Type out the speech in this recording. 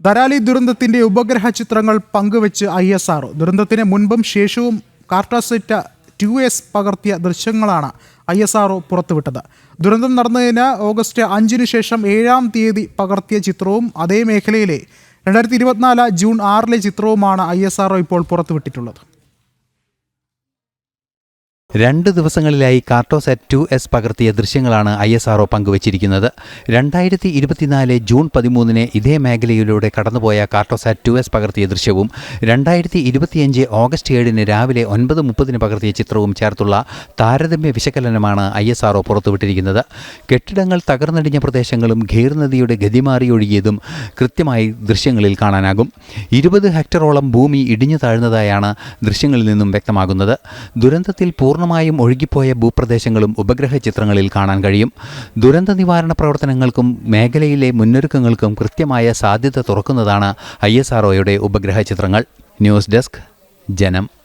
ധരാലി ദുരന്തത്തിന്റെ ഉപഗ്രഹ ചിത്രങ്ങൾ പങ്കുവച്ച് ഐ എസ് ആർ ദുരന്തത്തിന് മുൻപും ശേഷവും കാർട്ടാസെറ്റ ടു എസ് പകർത്തിയ ദൃശ്യങ്ങളാണ് ഐ എസ് ആർ പുറത്തുവിട്ടത്. ദുരന്തം നടന്നതിന് ഓഗസ്റ്റ് അഞ്ചിന് ശേഷം ഏഴാം തീയതി പകർത്തിയ ചിത്രവും അതേ മേഖലയിലെ രണ്ടായിരത്തി ഇരുപത്തിനാല് ജൂൺ ആറിലെ ചിത്രവുമാണ് ഐ എസ് ആർ ഇപ്പോൾ പുറത്തുവിട്ടിട്ടുള്ളത്. രണ്ട് ദിവസങ്ങളിലായി കാർട്ടോസാറ്റ് ടു എസ് പകർത്തിയ ദൃശ്യങ്ങളാണ് ഐ എസ് ആർഒ പങ്കുവച്ചിരിക്കുന്നത്. രണ്ടായിരത്തി ഇരുപത്തിനാല് ജൂൺ പതിമൂന്നിന് ഇതേ മേഖലയിലൂടെ കടന്നുപോയ കാർട്ടോസാറ്റ് ടു എസ് പകർത്തിയ ദൃശ്യവും രണ്ടായിരത്തി ഇരുപത്തിയഞ്ച് ഓഗസ്റ്റ് ഏഴിന് രാവിലെ ഒൻപത് മുപ്പതിന് പകർത്തിയ ചിത്രവും ചേർത്തുള്ള താരതമ്യ വിശകലനമാണ് ഐ എസ് ആർഒ പുറത്തുവിട്ടിരിക്കുന്നത്. കെട്ടിടങ്ങൾ തകർന്നടിഞ്ഞ പ്രദേശങ്ങളും ഖീർ നദിയുടെ ഗതിമാറി ഒഴുകിയതും കൃത്യമായി ദൃശ്യങ്ങളിൽ കാണാനാകും. ഇരുപത് ഹെക്ടറോളം ഭൂമി ഇടിഞ്ഞു താഴ്ന്നതായാണ് ദൃശ്യങ്ങളിൽ നിന്നും വ്യക്തമാകുന്നത്. ദുരന്തത്തിൽ പൂർണമായും ഒഴുകിപ്പോയ ഭൂപ്രദേശങ്ങളും ഉപഗ്രഹ ചിത്രങ്ങളിൽ കാണാൻ കഴിയും. ദുരന്ത നിവാരണ പ്രവർത്തനങ്ങൾക്കും മേഖലയിലെ മുന്നൊരുക്കങ്ങൾക്കും കൃത്യമായ സാധ്യത തുറക്കുന്നതാണ് ഐ ഉപഗ്രഹ ചിത്രങ്ങൾ. ന്യൂസ് ഡെസ്ക് ജനം.